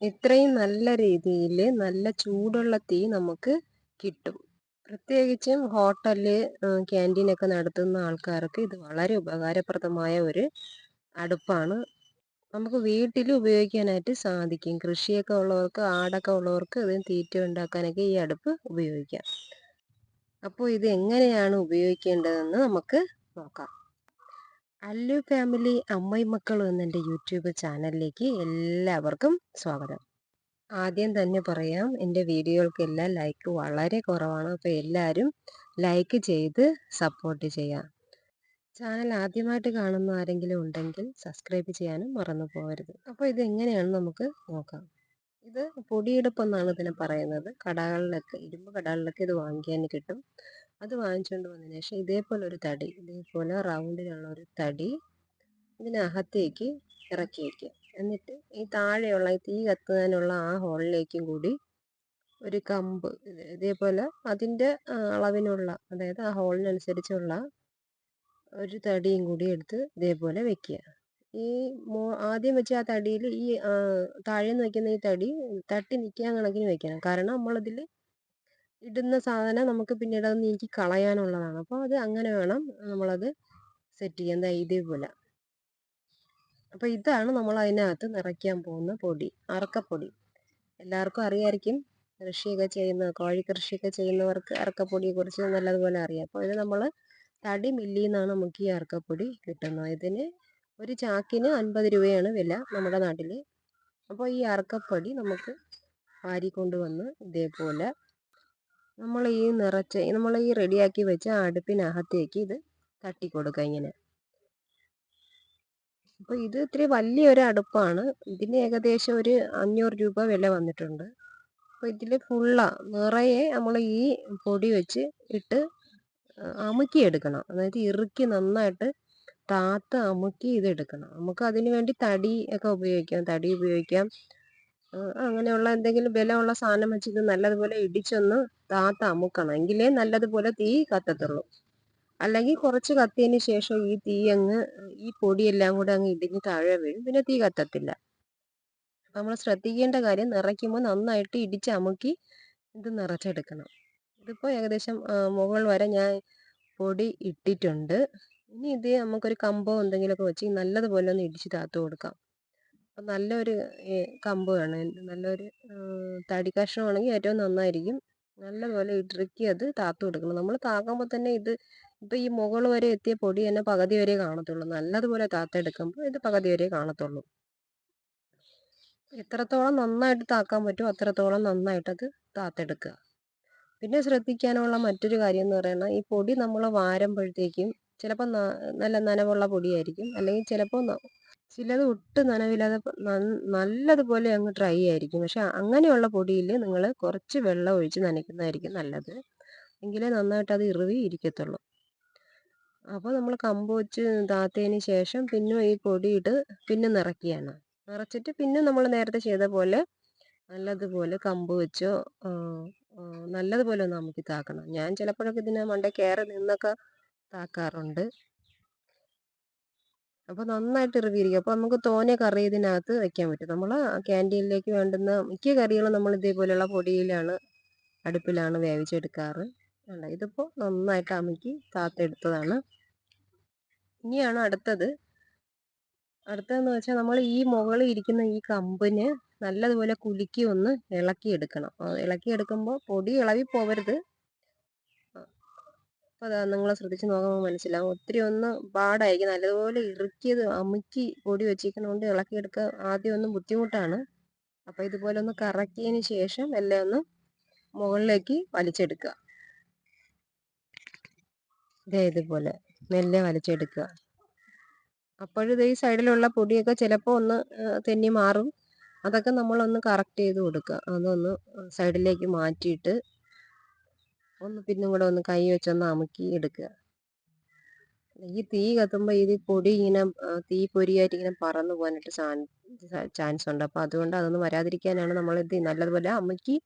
ഇത്രയും നല്ല രീതിയിൽ നല്ല ചൂടുള്ള തീ നമുക്ക് കിട്ടും. പ്രത്യേകിച്ചും ഹോട്ടൽ ക്യാന്റീനൊക്കെ നടത്തുന്ന ആൾക്കാർക്ക് ഇത് വളരെ ഉപകാരപ്രദമായ ഒരു അടുപ്പാണ്. നമുക്ക് വീട്ടിൽ ഉപയോഗിക്കാനായിട്ട് സാധിക്കും. കൃഷിയൊക്കെ ഉള്ളവർക്ക് ആടൊക്കെ ഉള്ളവർക്ക് ഇതിന് തീറ്റ ഉണ്ടാക്കാനൊക്കെ ഈ അടുപ്പ് ഉപയോഗിക്കാം. അപ്പോൾ ഇത് എങ്ങനെയാണ് ഉപയോഗിക്കേണ്ടതെന്ന് നമുക്ക് നോക്കാം. അല്ലു ഫാമിലി അമ്മയും മക്കളും എന്നെന്റെ യൂട്യൂബ് ചാനലിലേക്ക് എല്ലാവർക്കും സ്വാഗതം. ആദ്യം തന്നെ പറയാം എന്റെ വീഡിയോകൾക്കെല്ലാം ലൈക്ക് വളരെ കുറവാണ്. അപ്പോൾ എല്ലാവരും ലൈക്ക് ചെയ്ത് സപ്പോർട്ട് ചെയ്യാം. ചാനൽ ആദ്യമായിട്ട് കാണുന്ന ആരെങ്കിലും ഉണ്ടെങ്കിൽ സബ്സ്ക്രൈബ് ചെയ്യാനും മറന്നു പോകരുത്. അപ്പോൾ ഇത് എങ്ങനെയാണ് നമുക്ക് നോക്കാം. ഇത് പൊടിയെടുപ്പെന്നാണ് ഇതിനെ പറയുന്നത്. കടകളിലൊക്കെ ഇരുമ്പ് കടകളിലൊക്കെ ഇത് വാങ്ങിക്കാൻ കിട്ടും. അത് വാങ്ങിച്ചുകൊണ്ട് വന്നതിന് ശേഷം ഇതേപോലെ ഒരു തടി ഇതേപോലെ റൗണ്ടിലുള്ള ഒരു തടി ഇതിനകത്തേക്ക് ഇറക്കി വയ്ക്കുക എന്നിട്ട് ഈ താഴെയുള്ള ഈ തീ കത്തുന്നതിനുള്ള ആ ഹോളിലേക്കും കൂടി ഒരു കമ്പ് ഇതേപോലെ അതിന്റെ അളവിനുള്ള അതായത് ആ ഹോളിനനുസരിച്ചുള്ള ഒരു തടിയും കൂടി എടുത്ത് ഇതേപോലെ വെക്കുക. ഈ മോ ആദ്യം വെച്ച ആ തടിയിൽ ഈ താഴെ നിന്ന് വയ്ക്കുന്ന ഈ തടി തട്ടി നിൽക്കാൻ കണക്കിന് വെക്കണം. കാരണം നമ്മളതിൽ ഇടുന്ന സാധനം നമുക്ക് പിന്നീട് അത് നീക്കി കളയാനുള്ളതാണ്. അപ്പോൾ അത് അങ്ങനെ വേണം നമ്മളത് സെറ്റ് ചെയ്യാൻ. ഇതേപോലെ. അപ്പോൾ ഇതാണ് നമ്മൾ അതിനകത്ത് നിറയ്ക്കാൻ പോകുന്ന പൊടി അറക്കപ്പൊടി. എല്ലാവർക്കും അറിയായിരിക്കും കൃഷിയൊക്കെ ചെയ്യുന്ന കോഴി കൃഷിയൊക്കെ ചെയ്യുന്നവർക്ക് അറക്കപ്പൊടിയെ കുറിച്ച് നല്ലതുപോലെ അറിയാം. അപ്പോൾ ഇത് നമ്മൾ തടി മില്ലിൽ നിന്നാണ് നമുക്ക് ഈ അറക്കപ്പൊടി കിട്ടുന്നത്. ഇതിന് ഒരു ചാക്കിന് അൻപത് രൂപയാണ് വില നമ്മുടെ നാട്ടിൽ അപ്പോൾ ഈ അറക്കപ്പൊടി നമുക്ക് വാരിക്കൊണ്ട് ഇതേപോലെ നമ്മൾ ഈ നിറച്ച് നമ്മൾ ഈ റെഡിയാക്കി വെച്ച അടുപ്പിനകത്തേക്ക് ഇത് തട്ടി കൊടുക്കുക ഇങ്ങനെ. അപ്പോൾ ഇത് ഇത്തിരി വലിയൊരു അടുപ്പാണ്. ഇതിന് ഏകദേശം ഒരു അഞ്ഞൂറ് രൂപ വില വന്നിട്ടുണ്ട്. അപ്പോൾ ഇതിൽ ഫുള്ള നിറയെ നമ്മൾ ഈ പൊടി വെച്ച് ഇട്ട് അമുക്കിയെടുക്കണം. അതായത് ഇറുക്കി നന്നായിട്ട് താത്ത് അമുക്കി ഇതെടുക്കണം. നമുക്ക് അതിന് വേണ്ടി തടി ഒക്കെ ഉപയോഗിക്കാം. തടി ഉപയോഗിക്കാം. അങ്ങനെയുള്ള എന്തെങ്കിലും ബലമുള്ള സാധനം വെച്ചിട്ട് നല്ലതുപോലെ ഇടിച്ചൊന്ന് താത്ത അമുക്കണം. എങ്കിലേ നല്ലതുപോലെ തീ കത്തത്തുള്ളൂ. അല്ലെങ്കിൽ കുറച്ച് കത്തിയതിന് ശേഷം ഈ തീ അങ്ങ് ഈ പൊടിയെല്ലാം കൂടെ അങ്ങ് ഇടിഞ്ഞ് താഴെ വീഴും. പിന്നെ തീ കത്തത്തില്ല. നമ്മൾ ശ്രദ്ധിക്കേണ്ട കാര്യം നിറയ്ക്കുമ്പോൾ നന്നായിട്ട് ഇടിച്ച് അമുക്കി ഇത് നിറച്ചെടുക്കണം. ഇതിപ്പോൾ ഏകദേശം മുകൾ വരെ ഞാൻ പൊടി ഇട്ടിട്ടുണ്ട്. ഇനി ഇത് നമുക്കൊരു കമ്പോ എന്തെങ്കിലുമൊക്കെ വെച്ച് നല്ലതുപോലെ ഒന്ന് ഇടിച്ച് താത്തു കൊടുക്കാം. നല്ലൊരു കമ്പ് വേണം. നല്ലൊരു തടി കഷ്ണമാണെങ്കിൽ ഏറ്റവും നന്നായിരിക്കും. നല്ലപോലെ ഇടുക്കി അത് താത്തു കൊടുക്കണം. നമ്മൾ താക്കുമ്പോൾ തന്നെ ഇത് ഇപ്പം ഈ മുകൾ വരെ എത്തിയ പൊടി തന്നെ പകുതി വരെ കാണത്തുള്ളൂ. നല്ലതുപോലെ താത്തെടുക്കുമ്പോൾ ഇത് പകുതി വരെ കാണത്തുള്ളൂ. എത്രത്തോളം നന്നായിട്ട് താക്കാൻ പറ്റുമോ അത്രത്തോളം നന്നായിട്ട് അത് താത്തെടുക്കുക. പിന്നെ ശ്രദ്ധിക്കാനുള്ള മറ്റൊരു കാര്യം എന്ന് പറയുന്നത് ഈ പൊടി നമ്മൾ വാരുമ്പോഴത്തേക്കും ചിലപ്പോൾ നല്ല നനവുള്ള പൊടിയായിരിക്കും. അല്ലെങ്കിൽ ചിലപ്പോൾ ചിലത് ഒട്ടും നനവില്ലാതെ നല്ലതുപോലെ അങ്ങ് ഡ്രൈ ആയിരിക്കും. പക്ഷെ അങ്ങനെയുള്ള പൊടിയിൽ നിങ്ങൾ കുറച്ച് വെള്ളം ഒഴിച്ച് നനയ്ക്കുന്നതായിരിക്കും നല്ലത്. എങ്കിലേ നന്നായിട്ട് അത് ഇറുവി ഇരിക്കത്തുള്ളൂ. അപ്പോൾ നമ്മൾ കമ്പ് വെച്ച് താത്തതിന് ശേഷം പിന്നെ ഈ പൊടിയിട്ട് പിന്നെ നിറയ്ക്കുകയാണ്. നിറച്ചിട്ട് പിന്നെ നമ്മൾ നേരത്തെ ചെയ്ത പോലെ നല്ലതുപോലെ കമ്പ് വെച്ചോ നല്ലതുപോലെ ഒന്ന് അമുക്കി താക്കണം. ഞാൻ ചിലപ്പോഴൊക്കെ ഇതിനെ മണ്ട കയറി നിന്നൊക്കെ താക്കാറുണ്ട്. അപ്പോൾ നന്നായിട്ട് ഇറുകിയിരിക്കും അപ്പോൾ നമുക്ക് തോനെ കറി ഇതിനകത്ത് വെക്കാൻ പറ്റും. നമ്മൾ ക്യാന്റീനിലേക്ക് വേണ്ടുന്ന മിക്ക കറികളും നമ്മൾ ഇതേപോലെയുള്ള പൊടിയിലാണ് അടുപ്പിലാണ് വേവിച്ചെടുക്കാറ്. അല്ല ഇതിപ്പോൾ നന്നായിട്ട് അമുക്കി താത്തെടുത്തതാണ്. ഇനിയാണ് അടുത്തത്. അടുത്തതെന്ന് വെച്ചാൽ നമ്മൾ ഈ മുകളിൽ ഇരിക്കുന്ന ഈ കമ്പിന് നല്ലതുപോലെ കുലുക്കി ഒന്ന് ഇളക്കിയെടുക്കണം. ഇളക്കിയെടുക്കുമ്പോൾ പൊടി ഇളവി പോകരുത് അപ്പോൾ അതാ നിങ്ങൾ ശ്രദ്ധിച്ച് നോക്കുമ്പോൾ മനസ്സിലാവും. ഒത്തിരി ഒന്ന് പാടായിരിക്കും. നല്ലതുപോലെ ഇറുക്കിയത് അമുക്കി പൊടി വെച്ചിരിക്കുന്നതുകൊണ്ട് ഇളക്കിയെടുക്കാൻ ആദ്യം ഒന്ന് ബുദ്ധിമുട്ടാണ്. അപ്പോൾ ഇതുപോലെ ഒന്ന് കറക്കിയതിന് ശേഷം എല്ലാം ഒന്ന് മുകളിലേക്ക് വലിച്ചെടുക്കുക. ഇതേ ഇതുപോലെ മെല്ലെ വലിച്ചെടുക്കുക. അപ്പോഴിത് ഈ സൈഡിലുള്ള പൊടിയൊക്കെ ചിലപ്പോൾ ഒന്ന് തെന്നി മാറും. അതൊക്കെ നമ്മളൊന്ന് കറക്റ്റ് ചെയ്ത് കൊടുക്കുക. അതൊന്ന് സൈഡിലേക്ക് മാറ്റിയിട്ട് ഒന്ന് പിന്നും കൂടെ ഒന്ന് കൈ വെച്ചൊന്ന് അമുക്കി എടുക്കുക. ഈ തീ കത്തുമ്പോൾ ഇത് പൊടി ഇങ്ങനെ തീ പൊരിയായിട്ട് ഇങ്ങനെ പറന്നു പോകാനായിട്ട് ചാൻസ് ഉണ്ട്. അപ്പോൾ അതുകൊണ്ട് അതൊന്നും വരാതിരിക്കാനാണ് നമ്മൾ ഇത് നല്ലതുപോലെ അമുക്കി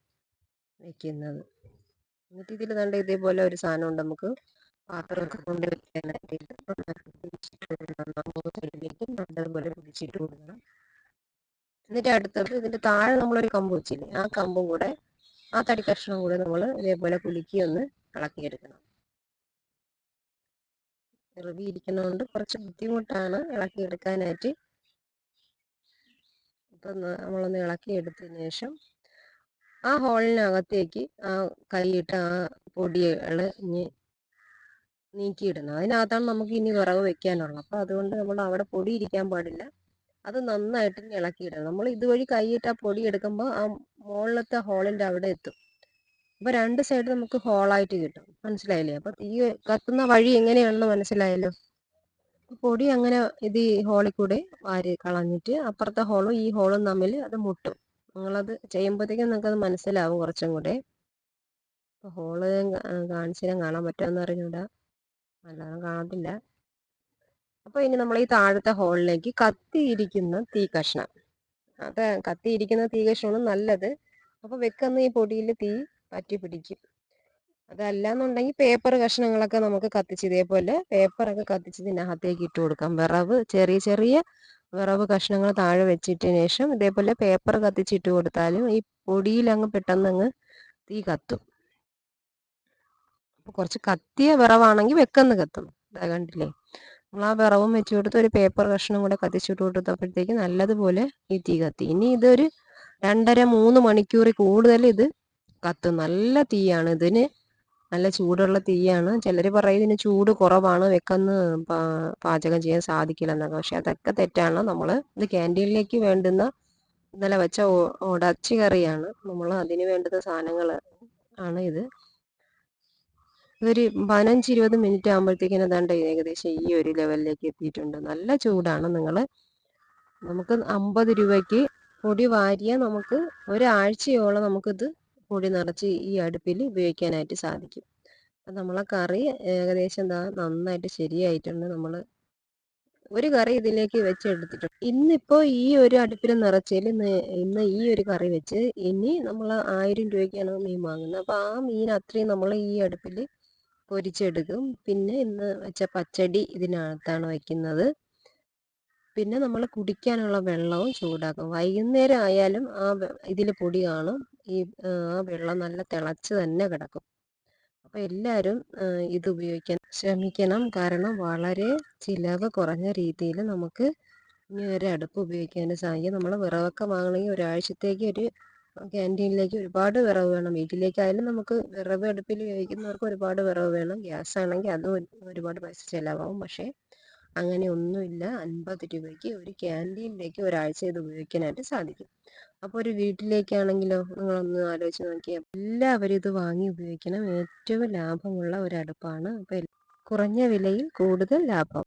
വെക്കുന്നത്. എന്നിട്ട് ഇതിൽ കണ്ട ഇതേപോലെ ഒരു സാധനം ഉണ്ട് നമുക്ക് പാത്രമൊക്കെ കൊണ്ട് വെക്കാനായിട്ട് നല്ലതുപോലെ പിടിച്ചിട്ട് കൊടുക്കണം. എന്നിട്ട് അടുത്തത് ഇതിന്റെ താഴെ നമ്മളൊരു കമ്പ് വെച്ചില്ലേ ആ കമ്പും കൂടെ ആ തടി കഷ്ണം കൂടെ നമ്മൾ ഇതേപോലെ കുലുക്കി ഒന്ന് ഇളക്കിയെടുക്കണം. ഇറവി ഇരിക്കുന്നതുകൊണ്ട് കുറച്ച് ബുദ്ധിമുട്ടാണ് ഇളക്കിയെടുക്കാനായിട്ട്. ഇപ്പം നമ്മളൊന്ന് ഇളക്കിയെടുത്തതിന് ശേഷം ആ ഹോളിനകത്തേക്ക് ആ കൈയിട്ട് ആ പൊടികൾ ഇനി നീക്കിയിടണം. അതിനകത്താണ് നമുക്ക് ഇനി വിറവ് വെക്കാനുള്ളത്. അപ്പോൾ അതുകൊണ്ട് നമ്മൾ അവിടെ പൊടി ഇരിക്കാൻ പാടില്ല. അത് നന്നായിട്ട് ഇളക്കിയിടണം. നമ്മൾ ഇതുവഴി കൈയിട്ട് ആ പൊടി എടുക്കുമ്പോൾ ആ മുകളിലത്തെ ഹോളിന്റെ അവിടെ എത്തും. അപ്പോൾ രണ്ട് സൈഡ് നമുക്ക് ഹോളായിട്ട് കിട്ടും. മനസ്സിലായില്ലേ? അപ്പോൾ ഈ കത്തുന്ന വഴി എങ്ങനെയാണെന്ന് മനസ്സിലായല്ലോ? പൊടി അങ്ങനെ ഇത് ഈ ഹോളിൽ കൂടെ വാരി കളഞ്ഞിട്ട് അപ്പുറത്തെ ഹോളും ഈ ഹോളും തമ്മിൽ അത് മുട്ടും. നിങ്ങളത് ചെയ്യുമ്പോഴത്തേക്കും നിങ്ങൾക്കത് മനസ്സിലാവും കുറച്ചും കൂടെ. ഹോൾ കാണിച്ചാലും കാണാൻ പറ്റുമെന്ന് അറിഞ്ഞൂടാ. അല്ലാതെ കാണത്തില്ല. അപ്പോൾ ഇനി നമ്മൾ ഈ താഴത്തെ ഹോളിലേക്ക് കത്തിയിരിക്കുന്ന തീ കഷ്ണം. അത് കത്തിയിരിക്കുന്ന തീ കഷ്ണമാണ് നല്ലത്. അപ്പൊ വെക്കുന്ന ഈ പൊടിയിൽ തീ പറ്റി പിടിക്കും അതല്ല എന്നുണ്ടെങ്കിൽ പേപ്പർ കഷ്ണങ്ങളൊക്കെ നമുക്ക് കത്തിച്ച് ഇതേപോലെ പേപ്പറൊക്കെ കത്തിച്ച് ഇതിനകത്തേക്ക് ഇട്ട് കൊടുക്കാം. വിറവ് ചെറിയ ചെറിയ വിറവ് കഷ്ണങ്ങൾ താഴെ വെച്ചിട്ടതിന് ശേഷം ഇതേപോലെ പേപ്പർ കത്തിച്ചിട്ട് കൊടുത്താലും ഈ പൊടിയിൽ അങ്ങ് പെട്ടെന്ന് അങ്ങ് തീ കത്തും. കുറച്ച് കത്തിയ വിറവാണെങ്കിൽ വെക്കന്ന് കത്തും. കണ്ടില്ലേ? നമ്മൾ ആ വിറവും വെച്ച് കൊടുത്ത് ഒരു പേപ്പർ കഷ്ണം കൂടെ കത്തിച്ചിട്ട് കൊടുത്തപ്പോഴത്തേക്ക് നല്ലതുപോലെ ഈ തീ കത്തി. ഇനി ഇതൊരു രണ്ടര മൂന്ന് മണിക്കൂർ കൂടുതൽ ഇത് കത്തും. നല്ല തീയാണ്. ഇതിന് നല്ല ചൂടുള്ള തീയാണ്. ചിലർ പറയും ഇതിന് ചൂട് കുറവാണ് വെക്കന്ന് പാചകം ചെയ്യാൻ സാധിക്കില്ല എന്നൊക്കെ പക്ഷെ അതൊക്കെ തെറ്റാണ്. നമ്മൾ ഇത് ക്യാന്റീനിലേക്ക് വേണ്ടുന്ന ഇന്നലെ വെച്ച ഒടച്ചു കറിയാണ്. നമ്മൾ അതിന് വേണ്ടുന്ന സാധനങ്ങൾ ആണ് ഇത്. ഇതൊരു പതിനഞ്ച് ഇരുപത് മിനിറ്റ് ആകുമ്പോഴത്തേക്കിനും അതാണ്ട് ഏകദേശം ഈ ഒരു ലെവലിലേക്ക് എത്തിയിട്ടുണ്ട്. നല്ല ചൂടാണ് നിങ്ങൾ നമുക്ക് അമ്പത് രൂപയ്ക്ക് പൊടി വാരിയ നമുക്ക് ഒരാഴ്ചയോളം നമുക്കിത് പൊടി നിറച്ച് ഈ അടുപ്പിൽ ഉപയോഗിക്കാനായിട്ട് സാധിക്കും. അപ്പം നമ്മളെ കറി ഏകദേശം എന്താ നന്നായിട്ട് ശരിയായിട്ടുണ്ട്. നമ്മൾ ഒരു കറി ഇതിലേക്ക് വെച്ചെടുത്തിട്ടുണ്ട്. ഇന്നിപ്പോൾ ഈ ഒരു അടുപ്പിൽ നിറച്ചതിൽ ഇന്ന് ഈ ഒരു കറി വെച്ച് ഇനി നമ്മൾ ആയിരം രൂപയ്ക്കാണ് മീൻ വാങ്ങുന്നത്. അപ്പോൾ ആ മീൻ അത്രയും നമ്മൾ ഈ അടുപ്പിൽ പൊരിച്ചെടുക്കും. പിന്നെ ഇന്ന് വെച്ച പച്ചടി ഇതിനകത്താണ് വയ്ക്കുന്നത് പിന്നെ നമ്മൾ കുടിക്കാനുള്ള വെള്ളവും ചൂടാക്കും. വൈകുന്നേരം ആയാലും ആ ഇതിൽ പൊടി കാണും. ഈ ആ വെള്ളം നല്ല തിളച്ച് തന്നെ കിടക്കും. അപ്പോൾ എല്ലാവരും ഇത് ഉപയോഗിക്കാൻ ശ്രമിക്കണം. കാരണം വളരെ ചിലവ് കുറഞ്ഞ രീതിയിൽ നമുക്ക് ഇനി ഒരു അടുപ്പ് ഉപയോഗിക്കാൻ സാധിക്കും. നമ്മൾ വിറകൊക്കെ വാങ്ങണമെങ്കിൽ ഒരാഴ്ചത്തേക്ക് ഒരു ക്യാന്റീനിലേക്ക് ഒരുപാട് വിറവ് വേണം. വീട്ടിലേക്കായാലും നമുക്ക് വിറവ് അടുപ്പിൽ ഉപയോഗിക്കുന്നവർക്ക് ഒരുപാട് വിറവ് വേണം. ഗ്യാസ് ആണെങ്കിൽ അതും ഒരുപാട് പൈസ ചിലവാകും. പക്ഷേ അങ്ങനെ ഒന്നുമില്ല. അൻപത് രൂപയ്ക്ക് ഒരു ക്യാന്റീനിലേക്ക് ഒരാഴ്ച ഇത് ഉപയോഗിക്കാനായിട്ട് സാധിക്കും. അപ്പോൾ ഒരു വീട്ടിലേക്കാണെങ്കിലോ നിങ്ങളൊന്ന് ആലോചിച്ച് നോക്കിയാൽ എല്ലാവരും ഇത് വാങ്ങി ഉപയോഗിക്കണം. ഏറ്റവും ലാഭമുള്ള ഒരു അടുപ്പാണ്. അപ്പോൾ കുറഞ്ഞ വിലയിൽ കൂടുതൽ ലാഭം.